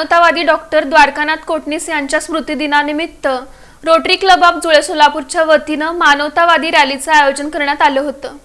मानवतावादी डॉक्टर द्वारकानाथ कोटणीस यांच्या स्मृतिदिनानिमित्त रोटरी क्लब ऑफ जुळे सोलापूरच्या वतीनं मानवतावादी रॅलीचं आयोजन करण्यात आलं होतं.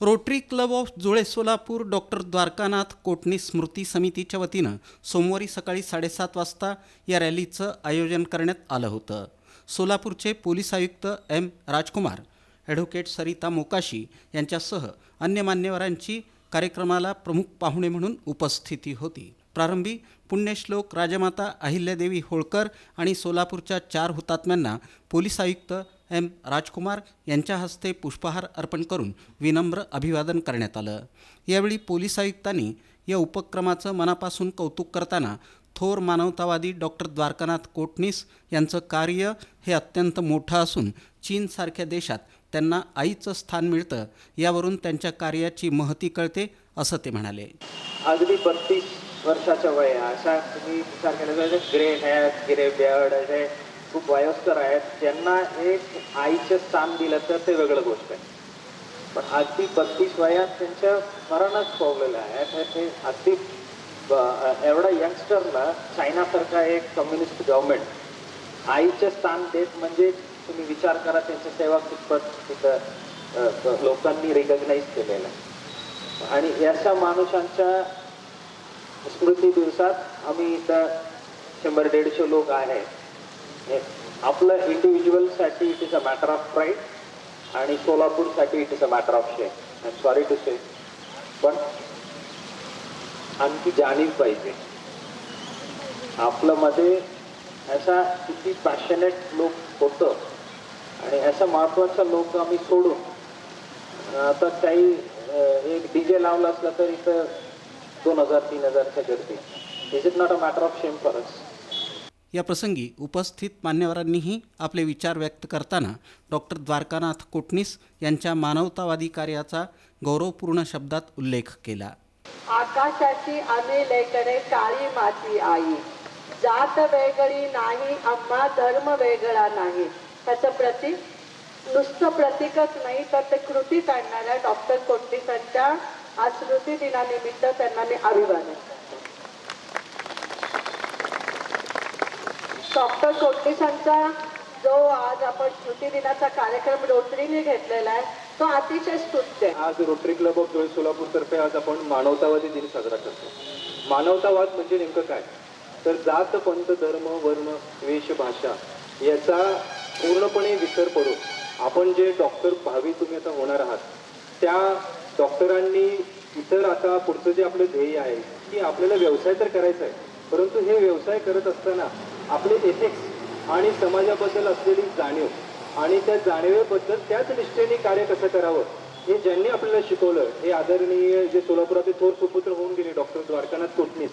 Rotary Club of Jule Solapur doctor Dwarkanath Kotnis स्मृती समितीच्या वतीनं सोमवारी सकाळी साडेसात वाजता या रॅलीचं आयोजन करण्यात आलं होतं. सोलापूरचे पोलीस आयुक्त एम राजकुमार ॲडव्होकेट सरिता मोकाशी यांच्यासह अन्य मान्यवरांची कार्यक्रमाला प्रमुख पाहुणे म्हणून उपस्थिती होती. प्रारंभी पुण्यश्लोक राजमाता अहिल्यादेवी होळकर आणि सोलापूरच्या चार हुतात्म्यांना पोलीस आयुक्त एम राजकुमार यांच्या हस्ते पुष्पहार अर्पण करून विनम्र अभिवादन करण्यात आलं. यावेळी पोलीस आयुक्तांनी या उपक्रमाचं मनापासून कौतुक करताना थोर मानवतावादी डॉक्टर द्वारकानाथ कोटणीस यांचं कार्य हे अत्यंत मोठं असून चीनसारख्या देशात त्यांना आईचं स्थान मिळतं यावरून त्यांच्या कार्याची महती कळते असं ते म्हणाले. अगदी बत्तीस वर्षाच्या वय आहे. अशा तुम्ही विचार केला तर ग्रे हेअर ग्रे बियर्ड असे खूप वयस्कर आहेत. त्यांना एक आईचं स्थान दिलं तर ते वेगळं गोष्ट आहे. पण अगदी बत्तीस वयात त्यांच्या मरणच पावलेलं आहे. ते अगदी एवढा यंगस्टरला चायनासारखा एक कम्युनिस्ट गव्हर्नमेंट आईचं स्थान देत म्हणजे तुम्ही विचार करा त्यांच्या सेवा कितपत तिथं लोकांनी रिकग्नाईज केलेलं आहे. आणि याच्या माणसांच्या स्मृती दिवसात आम्ही इथं शंभर दीडशे लोक आहे. हे आपलं इंडिव्हिज्युअलसाठी it is a matter of pride आणि सोलापूरसाठी it is a matter of shame sorry to say पण आणखी जाणीव पाहिजे. आपलं मध्ये असा किती पॅशनेट लोक होतं आणि असा महत्त्वाचा लोक आम्ही सोडून आता काही एक डी जे लावला असला तर इथं दोन हजार तीन हजारच्या गर्दी. Is it not a matter of shame for us या प्रसंगी उपस्थित मान्यवरांनीही आपले विचार व्यक्त करताना डॉक्टर द्वारकानाथ कोटणीस यांच्या मानवतावादी कार्याचा गौरवपूर्ण शब्दात उल्लेख केला. आकाशाची आम्ही लेकरे काळी माती आई. जात वेगळी नाही आम्हा धर्म वेगळा नाही. त्याचं प्रतीक नुसतं प्रतीकच नाही तर ते कृतीत आणणाऱ्या डॉक्टर कोटणीसांच्या आज स्मृती दिनानिमित्त त्यांना मी अभिवादन. करते डॉक्टर कोटणीसांचा जो आज आपण स्मृती दिनाचा कार्यक्रम रोटरीने घेतलेला आहे तो अतिशय स्तुत्य आहे. आज रोटरी क्लब ऑफ धुळे सोलापूरतर्फे आज आपण मानवतावादी दिन साजरा करतो. मानवतावाद म्हणजे नेमकं काय? तर जात पंथ धर्म वर्ण वेशभाषा याचा पूर्णपणे विसर पडून आपण जे डॉक्टर भावी तुम्ही आता होणार आहात त्या डॉक्टरांनी इतर आता पुढचं जे आपलं ध्येय आहे की आपल्याला व्यवसाय तर करायचा आहे परंतु हे व्यवसाय करत असताना आपले एथिक्स आणि समाजाबद्दल असलेली जाणीव आणि त्या जाणीवेबद्दल त्याच निष्ठेने कार्य कसं करावं हे ज्यांनी आपल्याला शिकवलं हे आदरणीय जे सोलापुरातील थोर सुपुत्र होऊन गेले डॉक्टर द्वारकानाथ कोटणीस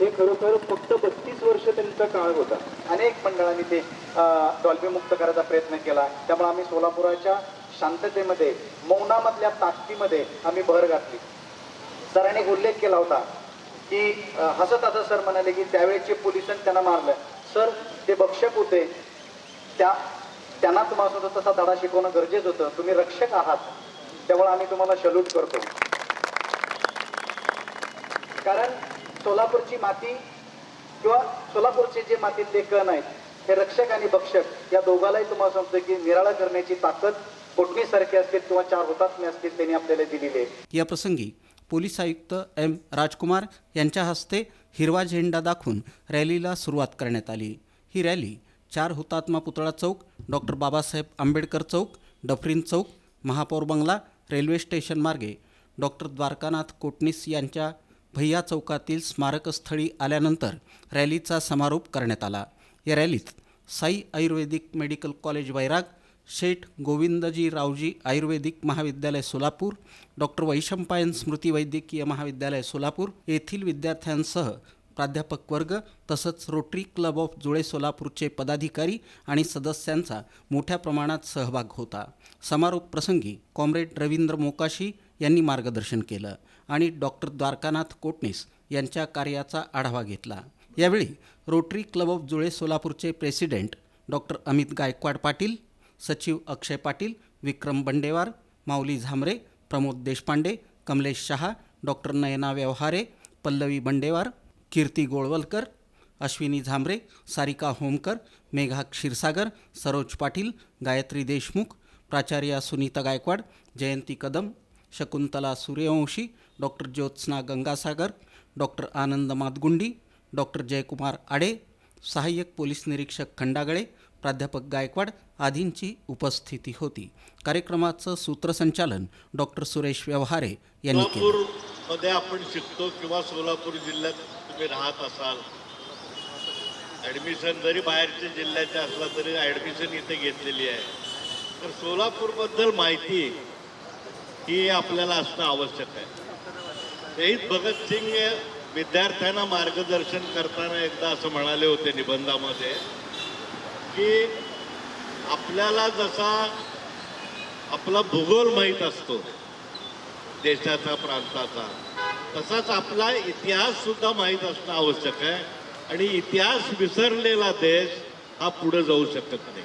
हे खरोखर फक्त बत्तीस वर्ष त्यांचा काळ होता. अनेक मंडळांनी ते डॉल्बी मुक्त करायचा प्रयत्न केला. त्यामुळे आम्ही सोलापुराच्या शांततेमध्ये मौनामधल्या ताकदीमध्ये आम्ही भर घातली. सरांनी उल्लेख केला होता की हसत हसत सर म्हणाले की त्यावेळेचे पोलिसांनी त्यांना मारलं. सर ते भक्षक होते. त्या त्यांना तुम्हाला सुद्धा तसा धडा शिकवणं गरजेचं होतं. तुम्ही रक्षक आहात. त्यामुळे आम्ही तुम्हाला सल्यूट करतो. कारण सोलापूरची माती किंवा सोलापूरचे जे मातीतले कण आहेत हे रक्षक आणि भक्षक या दोघालाही तुम्हाला समजतं की निराळा करण्याची ताकद पोटणीसारखी असतील किंवा चार हुतात्मे असतील त्यांनी आपल्याला दिलेले या प्रसंगी पोलीस आयुक्त एम राजकुमार यांच्या हस्ते हिरवा झेंडा दाखवून रॅलीला सुरुवात करण्यात आली. ही रॅली चार हुतात्मा पुतळा चौक डॉक्टर बाबासाहेब आंबेडकर चौक डफरीन चौक महापौर बंगला रेल्वे स्टेशन मार्गे डॉक्टर द्वारकानाथ कोटणीस यांच्या भैया चौकातील स्मारकस्थळी आल्यानंतर रॅलीचा समारोप करण्यात आला. या रॅलीत साई आयुर्वेदिक मेडिकल कॉलेज वैराग शेठ गोविंदजी रावजी आयुर्वेदिक महाविद्यालय सोलापूर डॉक्टर वैशंपायन स्मृती वैद्यकीय महाविद्यालय सोलापूर येथील विद्यार्थ्यांसह प्राध्यापक वर्ग तसंच रोटरी क्लब ऑफ जुळे सोलापूरचे पदाधिकारी आणि सदस्यांचा मोठ्या प्रमाणात सहभाग होता. समारोप प्रसंगी कॉम्रेड रवींद्र मोकाशी यांनी मार्गदर्शन केलं आणि डॉक्टर द्वारकानाथ कोटणीस यांच्या कार्याचा आढावा घेतला. यावेळी रोटरी क्लब ऑफ जुळे सोलापूरचे प्रेसिडेंट डॉक्टर अमित गायकवाड पाटील सचिव अक्षय पाटील विक्रम बंडेवार माऊली झामरे प्रमोद देशपांडे कमलेश शहा डॉक्टर नयना व्यवहारे पल्लवी बंडेवार कीर्ती गोळवलकर अश्विनी झांबरे सारिका होमकर मेघा क्षीरसागर सरोज पाटील गायत्री देशमुख प्राचार्या Sunita Gaikwad Jayanti Kadam Shakuntala Suryavanshi doctor Jyotsna Gangasagar doctor Anand Matgundi doctor Jaykumar Ade सहाय्यक पोलीस निरीक्षक खंडागळे प्राध्यापक गायकवाड आदींची उपस्थिती होती. कार्यक्रमाचं सूत्रसंचालन डॉक्टर सुरेश व्यवहारे यांनी केलं. आपण शिकतो किंवा सोलापूर जिल्ह्यात तुम्ही राहत असाल. ॲडमिशन जरी बाहेरच्या जिल्ह्याचे असला तरी ॲडमिशन इथे घेतलेली आहे. तर सोलापूरबद्दल माहिती ही आपल्याला असणं आवश्यक आहे. शहीद भगतसिंग विद्यार्थ्यांना मार्गदर्शन करताना एकदा असं म्हणाले होते निबंधामध्ये की आपल्याला जसा आपला भूगोल माहीत असतो देशाचा प्रांताचा तसाच आपला इतिहाससुद्धा माहीत असणं आवश्यक आहे. आणि इतिहास विसरलेला देश हा पुढे जाऊ शकत नाही.